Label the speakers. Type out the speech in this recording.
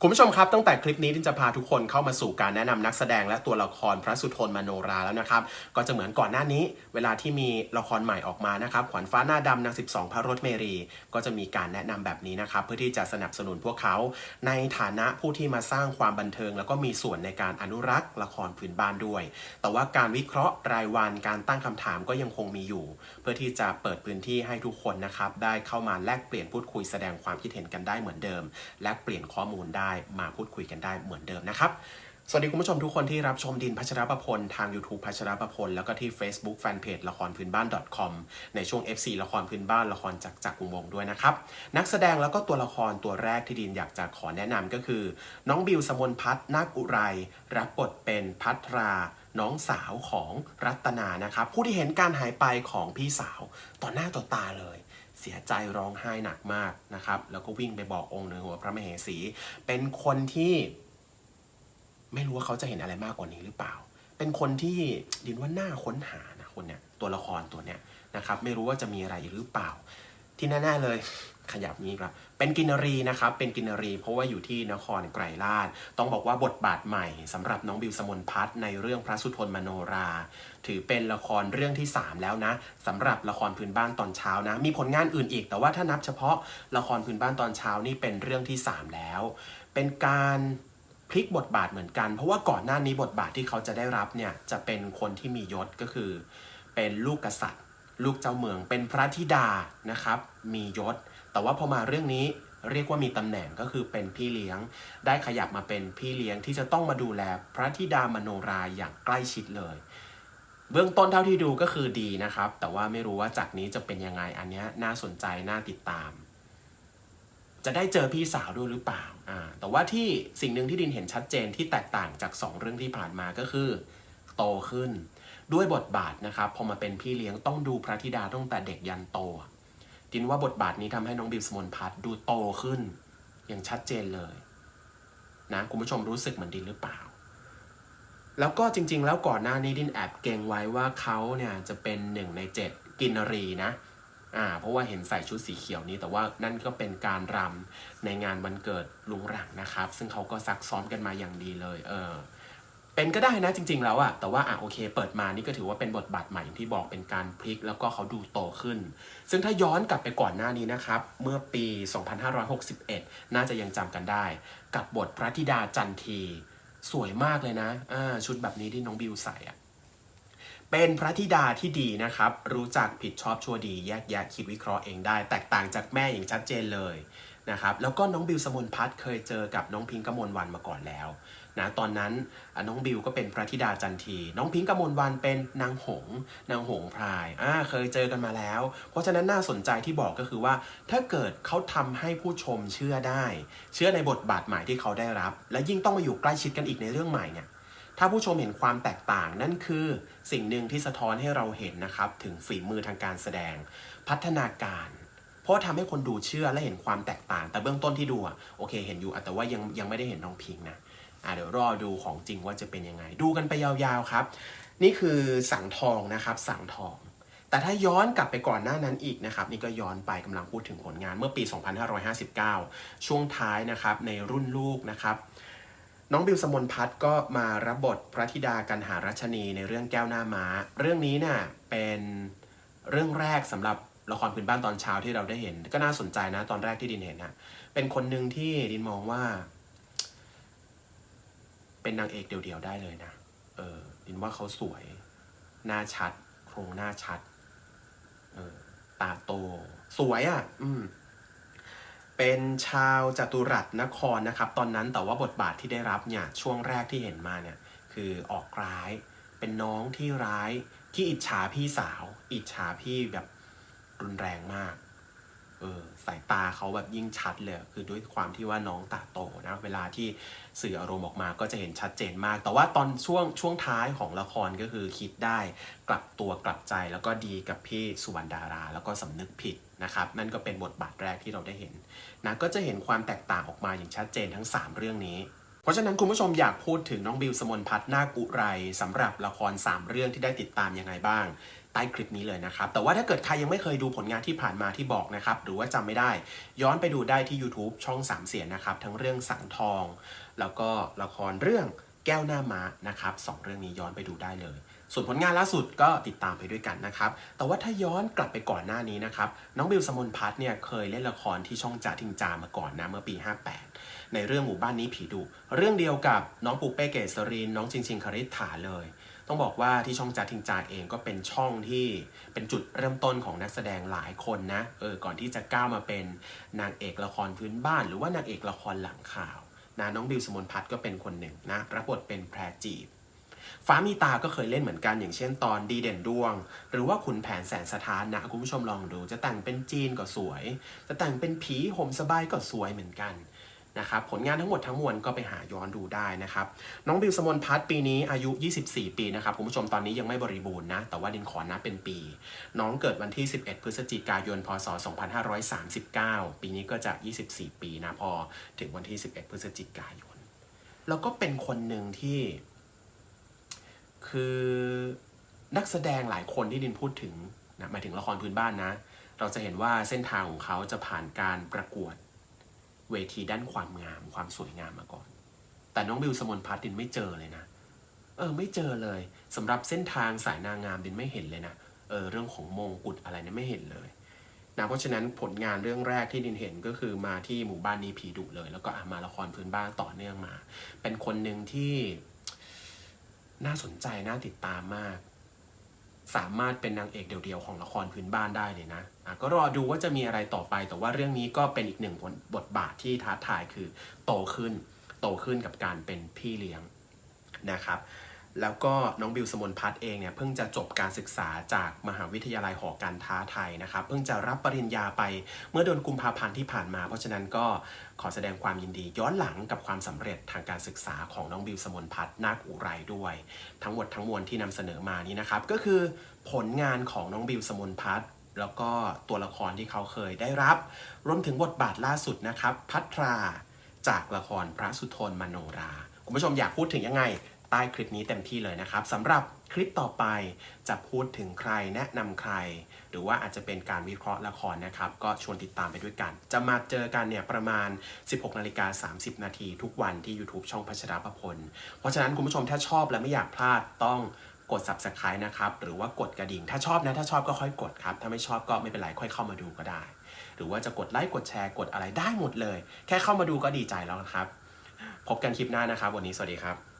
Speaker 1: คุณผู้ชมครับตั้งแต่คลิปนี้ที่จะพาทุกคนเข้ามาสู่การแนะนำนักแสดงและตัวละครพระสุทนมโนราแล้วนะครับ ก็จะเหมือนก่อนหน้านี้ เวลาที่มีละครใหม่ออกมานะครับ ขวัญฟ้าหน้าดำนาง 12 พระรถเมรี ก็จะมีการแนะนำแบบนี้นะครับ เพื่อที่จะสนับสนุนพวกเขา ในฐานะผู้ที่มาสร้างความบันเทิง แล้วก็มีส่วนในการอนุรักษ์ละครพื้นบ้านด้วย แต่ว่าการวิเคราะห์รายวันการตั้งคำถามก็ยังคงมีอยู่ เพื่อที่จะเปิดพื้นที่ให้ทุกคนนะครับได้เข้ามาแลกเปลี่ยนพูดคุยแสดงความคิดเห็นกันได้เหมือนเดิม แลกเปลี่ยนข้อมูลได้มาพูดคุยกันได้เหมือนเดิมนะครับ สวัสดีคุณผู้ชมทุกคนที่รับชมดินพัชรประพล ทาง YouTube พัชรประพล แล้วก็ที่ Facebook Fanpage ละครพื้นบ้าน .com ในช่วง FC ละครพื้นบ้านละครจากจากกุวงด้วยนะครับ นักแสดงแล้วก็ตัวละครตัวแรกที่ดินอยากจะขอแนะนำก็คือ น้องบิวสมนพัฒน์นาคอุไรรับบทเป็นพัทราน้องสาวของรัตนานะครับ ผู้ที่เห็นการหายไปของพี่สาวต่อหน้าต่อตาเลย สียใจร้องไห้หนักมากนะครับ แล้วก็วิ่งไปบอกองค์เหนือหัวพระมเหสี เป็นคนที่ ไม่รู้ว่าเขาจะเห็นอะไรมากกว่านี้หรือเปล่า เป็นคนที่ดินว่าน่าค้นหานะคนเนี้ยตัวละครตัวเนี้ยนะครับ ไม่รู้ว่าจะมีอะไรหรือเปล่า ที่แน่ๆเลยขยับนี้ครับเป็นกินรีนะครับ เป็นกินรี เพราะว่าอยู่ที่นครไกรลาดต้องบอกว่าบทบาทใหม่สำหรับน้องบิวสมนพัฒน์ในเรื่องพระสุทนมโนรา ถือเป็นละครเรื่องที่ 3 แล้วนะสำหรับละครพื้นบ้านตอนเช้านะ มีผลงานอื่นอีก แต่ว่าถ้านับเฉพาะละครพื้นบ้านตอนเช้านี่เป็นเรื่องที่ 3 แล้ว เป็นการพลิกบทบาทเหมือนกัน เพราะว่าก่อนหน้านี้บทบาทที่เขาจะได้รับเนี่ยจะเป็นคนที่มียศก็คือ เป็นลูกกษัตริย์ ลูกเจ้าเมืองเป็นพระธิดานะครับ มียศ แต่ว่าพอมาเรื่องนี้เรียกว่ามีตำแหน่งก็คือเป็นพี่เลี้ยง ได้ขยับมาเป็นพี่เลี้ยงที่จะต้องมาดูแลพระธิดามโนราอย่างใกล้ชิดเลย เบื้องต้นเท่าที่ดูก็คือดีนะครับ แต่ว่าไม่รู้ว่าจากนี้จะเป็นยังไงอันนี้น่าสนใจน่าติดตาม จะได้เจอพี่สาวด้วยหรือเปล่าอ่าแต่ว่าที่สิ่งหนึ่งที่ดินเห็นชัดเจนที่แตกต่างจาก 2 เรื่องที่ผ่านมาก็คือ โตขึ้น ด้วยบทบาทนะครับพอมาเป็นพี่เลี้ยงต้องดูพระธิดาตั้งแต่เด็กยันโตดินว่าบทบาทนี้ทำให้น้องบิวสมนพัฒน์ดูโตขึ้น อย่างชัดเจนเลยนะคุณผู้ชมรู้สึกเหมือนดินหรือเปล่า แล้วก็จริง ๆ แล้วก่อนหน้านี้ดินแอบเกงไว้ว่าเขาเนี่ยจะเป็นหนึ่งในเจ็ดกินรีนะอ่าเพราะว่าเห็นใส่ชุดสีเขียวนี้แต่ว่านั่นก็เป็นการรำในงานวันเกิดลุงหลังนะครับ ซึ่งเขาก็ซักซ้อมกันมาอย่างดีเลย เออ เป็นก็ได้นะจริง ๆ แล้วอะแต่ว่าอะโอเค เปิดมานี่ก็ถือว่าเป็นบทบาทใหม่อย่างที่บอกเป็นการพลิก แล้วก็เขาดูโตขึ้น ซึ่งถ้าย้อนกลับไปก่อนหน้านี้นะครับ เมื่อปี 2561 น่าจะยังจำกันได้ กับบทพระธิดาจันที สวยมากเลยนะอ่าชุดแบบนี้ที่น้องบิวใส่อะเป็นพระธิดาที่ดีนะครับ รู้จักผิดชอบชั่วดี แยกแยะคิดวิเคราะห์เองได้ แตกต่างจากแม่อย่างชัดเจนเลยนะครับ แล้วก็น้องบิวสมนพัฒน์เคยเจอกับน้องพิงค์กมลวันมาก่อนแล้ว นะตอนนั้นน้องบิวก็เป็นพระธิดาจันที น้องพิงค์กมลวันเป็นนางหงส์นางหงส์พรายอ่าเคยเจอกันมาแล้ว เพราะฉะนั้นน่าสนใจที่บอกก็คือว่า ถ้าเกิดเขาทำให้ผู้ชมเชื่อได้ เชื่อในบทบาทใหม่ที่เขาได้รับ และยิ่งต้องมาอยู่ใกล้ชิดกันอีกในเรื่องใหม่เนี่ยถ้าผู้ชมเห็นความแตกต่างนั่นคือสิ่งหนึ่งที่สะท้อนให้เราเห็นนะครับ ถึงฝีมือทางการแสดง พัฒนาการ เพราะทำให้คนดูเชื่อและเห็นความแตกต่าง แต่เบื้องต้นที่ดูอะโอเค เห็นอยู่แต่ว่ายังยังไม่ได้เห็นน้องพิงค์นะ อะเดี๋ยวรอดูของจริงว่าจะเป็นยังไง ดูกันไปยาวๆครับ นี่คือสังทองนะครับสังทอง แต่ถ้าย้อนกลับไปก่อนหน้านั้นอีกนะครับนี่ก็ย้อนไปกำลังพูดถึงผลงานเมื่อปี 2559 ช่วงท้ายนะครับในรุ่นลูกนะครับน้องบิวสมนพัฒน์ก็มารับบทพระธิดากันหารัชนีในเรื่องแก้วหน้าม้า เรื่องนี้นี่ยเป็นเรื่องแรกสำหรับละครพื้นบ้านตอนเช้าที่เราได้เห็น ก็น่าสนใจนะตอนแรกที่ดินเห็นนะเป็นคนหนึ่งที่ดินมองว่า เป็นนางเอกเดี่ยวๆได้เลยนะ เออดินว่าเขาสวย หน้าชัด โครงหน้าชัด เออ ตาโต สวยอะ อืม เป็นชาวจตุรัสนครนะครับ ตอนนั้นแต่ว่าบทบาทที่ได้รับเนี่ย ช่วงแรกที่เห็นมาเนี่ย คือออกร้าย เป็นน้องที่ร้าย ที่อิจฉาพี่สาว อิจฉาพี่แบบรุนแรงมาก เออสายตาเขาแบบยิ่งชัดเลยคือด้วยความที่ว่าน้องตาโตนะเวลาที่สื่ออารมณ์ออกมาก็จะเห็นชัดเจนมาก แต่ว่าตอนช่วงช่วงท้ายของละครก็คือคิดได้กลับตัวกลับใจแล้วก็ดีกับพี่สุวรรณดารา แล้วก็สำนึกผิดนะครับนั่นก็เป็นบทบาทแรกที่เราได้เห็นนะก็จะเห็นความแตกต่างออกมาอย่างชัดเจนทั้ง 3 เรื่องนี้เพราะฉะนั้นคุณผู้ชมอยากพูดถึงน้องบิวสมนพัฒน์นาคอุไรสำหรับละคร 3 เรื่องที่ได้ติดตามยังไงบ้าง ใต้คลิปนี้เลยนะครับ แต่ว่าถ้าเกิดใครยังไม่เคยดูผลงานที่ผ่านมาที่บอกนะครับ หรือว่าจำไม่ได้ ย้อนไปดูได้ที่ YouTube ช่องสามเสียนนะครับ ทั้งเรื่องสังทอง แล้วก็ละครเรื่องแก้วหน้าม้านะครับสองเรื่องนี้ย้อนไปดูได้เลย ส่วนผลงานล่าสุดก็ติดตามไปด้วยกันนะครับ แต่ว่าถ้าย้อนกลับไปก่อนหน้านี้นะครับ น้องบิวสมนพัฒน์เนี่ยเคยเล่นละครที่ช่องจ่าทิงจามาก่อนนะเมื่อปี 58 ในเรื่องหมู่บ้านนี้ผีดุ เรื่องเดียวกับน้องปูเป้เกษริน น้องชิงชิงคาริษฐาเลย ต้องบอกว่าที่ช่องจ่าทิงจาเองก็เป็นช่องที่เป็นจุดเริ่มต้นของนักแสดงหลายคนนะเออก่อนที่จะก้าวมาเป็นนางเอกละครพื้นบ้าน หรือว่านางเอกละครหลังข่าวนะน้องบิวสมนพัฒน์ก็เป็นคนหนึ่งนะรับบทเป็นแพรจีบฟ้ามีตาก็เคยเล่นเหมือนกันอย่างเช่นตอนดีเด่นดวง หรือว่าขุนแผนแสนสถานนะคุณผู้ชมลองดู จะแต่งเป็นจีนก็สวย จะแต่งเป็นผีห่มสบายก็สวยเหมือนกัน นะครับผลงานทั้งหมดทั้งมวลก็ไปหาย้อนดูได้นะครับน้องบิวสมนพัฒน์ปีนี้อายุ 24 ปีนะครับคุณผู้ชมตอนนี้ยังไม่บริบูรณ์นะแต่ว่าดินขอนับเป็นปี น้องเกิดวันที่ 11 พฤศจิกายน พศ 2539 ปีนี้ก็จะ 24 ปีนะพอถึงวันที่ 11 พฤศจิกายน แล้วก็เป็นคนหนึ่งที่ คือนักแสดงหลายคนที่ดินพูดถึงนะหมายถึงละครพื้นบ้านนะ เราจะเห็นว่าเส้นทางของเขาจะผ่านการประกวด เวทีด้านความงามความสวยงามมาก่อน แต่น้องบิวสมนพัฒน์ดินไม่เจอเลยนะ เออไม่เจอเลยสำหรับเส้นทางสายนางงามดินไม่เห็นเลยนะ เออเรื่องของมงกุฎอะไรเนี่ยไม่เห็นเลยนะเพราะฉะนั้นผลงานเรื่องแรกที่ดินเห็นก็คือมาที่หมู่บ้านนี้ผีดุเลย แล้วก็มาละครพื้นบ้านต่อเนื่องมา เป็นคนหนึ่งที่น่าสนใจน่าติดตามมาก สามารถเป็นนางเอกเดี่ยวๆของละครพื้นบ้านได้เลยนะะก็รอดูว่าจะมีอะไรต่อไป แต่ว่าเรื่องนี้ก็เป็นอีกหนึ่งบทบาทที่ท้าทายคือโตขึ้น โตขึ้นกับการเป็นพี่เลี้ยงนะครับ แล้วก็น้องบิวสมนพัฒน์เองเนี่ยเพิ่งจะจบการศึกษาจากมหาวิทยาลัยหอการค้าไทยนะครับ เพิ่งจะรับปริญญาไปเมื่อเดือนกุมภาพันธ์ที่ผ่านมา เพราะฉะนั้นก็ขอแสดงความยินดีย้อนหลังกับความสำเร็จทางการศึกษาของน้องบิวสมนพัฒน์นาคอุไรด้วย ทั้งหมดทั้งมวลที่นำเสนอมานี้นะครับ ก็คือผลงานของน้องบิวสมนพัฒน์แล้วก็ตัวละครที่เขาเคยได้รับ รวมถึงบทบาทล่าสุดนะครับ พัทราจากละครพระสุทนมโนรา คุณผู้ชมอยากพูดถึงยังไง ใต้คลิปนี้เต็มที่เลยนะครับสำหรับคลิปต่อไปจะพูดถึงใครแนะนำใคร หรือว่าอาจจะเป็นการวิเคราะห์ละครนะครับ ก็ชวนติดตามไปด้วยกัน จะมาเจอกันเนี่ยประมาณ 16นาฬิกา30 นาทีทุกวันที่ YouTube ช่องพัชรประพล เพราะฉะนั้นคุณผู้ชมถ้าชอบและไม่อยากพลาดต้องกด subscribe นะครับ หรือว่ากดกระดิ่ง ถ้าชอบนะ ถ้าชอบก็ค่อยกดครับ ถ้าไม่ชอบก็ไม่เป็นไร ค่อยเข้ามาดูก็ได้ หรือว่าจะกดไลค์ กดแชร์ กดอะไรได้หมดเลย แค่เข้ามาดูก็ดีใจแล้วครับ พบกันคลิปหน้านะครับ วันนี้สวัสดีครับ